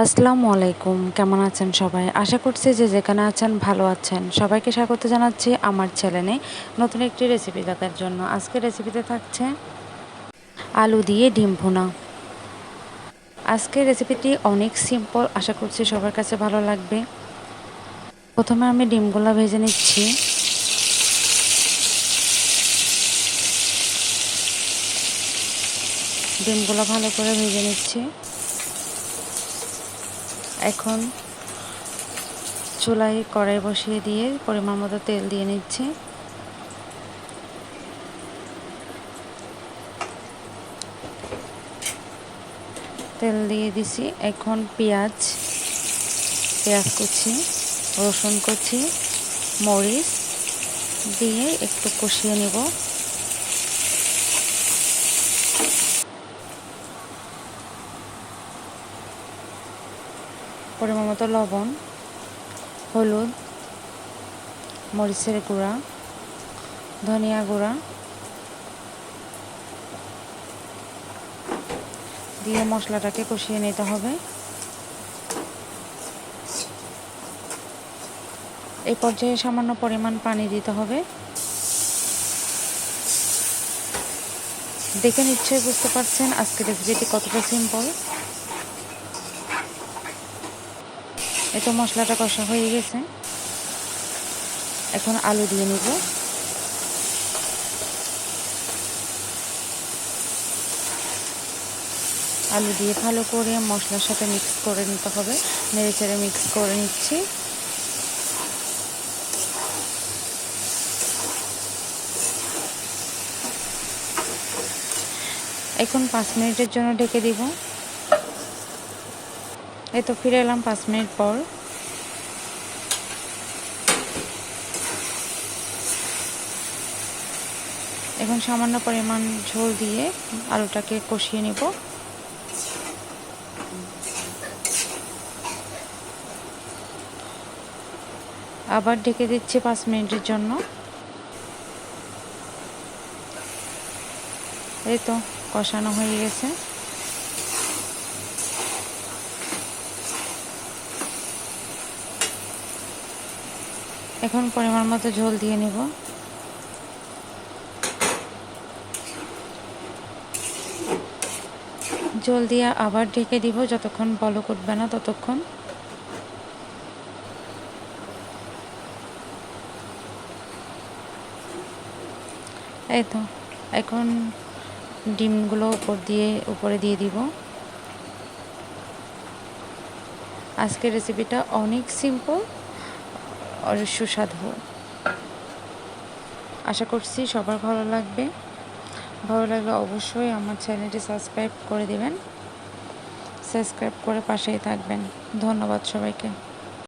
আসসালামু আলাইকুম, কেমন আছেন সবাই? আশা করছি যে যেখানে আছেন ভালো আছেন। সবাইকে স্বাগত জানাচ্ছি আমার ছেলে চ্যানেলে নতুন একটি রেসিপি দেখার জন্য। আজকে রেসিপিতে থাকছে আলু দিয়ে ডিম ভুনা। আজকের রেসিপিটি অনেক সিম্পল আশা করছি সবার কাছে ভালো লাগবে। প্রথমে আমি ডিমগুলো ভেজে নিচ্ছি। ডিমগুলো ভালো করে ভেজে নিচ্ছি। এখন চুলায় কড়াই বসিয়ে দিয়ে পরিমাণ মতো তেল দিয়ে নিচ্ছি। তেল দিয়ে দিছি এখন পেঁয়াজ পেঁয়াজ কুচি, রসুন কুচি, মরিচ দিয়ে একটু কষিয়ে নেব। পরিমাণ মতো লবণ, হলুদ, মরিচের গুঁড়া, ধনিয়া গুঁড়া দিয়ে মশলাটাকে কষিয়ে নিতে হবে। এই পর্যায়ে সামান্য পরিমাণ পানি দিতে হবে। দেখে নিশ্চয়ই বুঝতে পারছেন আজকের রেসিপিটি কতটা সিম্পল। এতো মশলাটা কষা হয়ে গেছে। এখন আলু দিয়ে নিব। আলু দিয়ে ভালো করে মশলার সাথে মিক্স করে নিতে হবে। নেড়ে চেড়ে মিক্স করে নিচ্ছি। এখন পাঁচ মিনিটের জন্য ঢেকে দিব। এই তো ফিরে এলাম পাঁচ মিনিট পর। এখন সামান্য পরিমাণ ঝোল দিয়ে আলুটাকে কষিয়ে নিব। আবার ঢেকে দিচ্ছি পাঁচ মিনিটের জন্য। এই তো কষানো হয়ে গেছে। এখন পরিমাণ মতো ঝোল দিয়ে নিব। জল দিয়ে আবার ঢেকে দিব, যতক্ষণ বলক উঠবে না ততক্ষণ। এই তো, এখন ডিমগুলো উপর দিয়ে, উপরে দিয়ে দিব। আজকের রেসিপিটা অনেক সিম্পল আর সুস্বাদু। আশা করছি সবার ভালো লাগবে। ভালো লাগলে অবশ্যই আমার চ্যানেলটি সাবস্ক্রাইব করে দেবেন। সাবস্ক্রাইব করে পাশেই থাকবেন। ধন্যবাদ সবাইকে।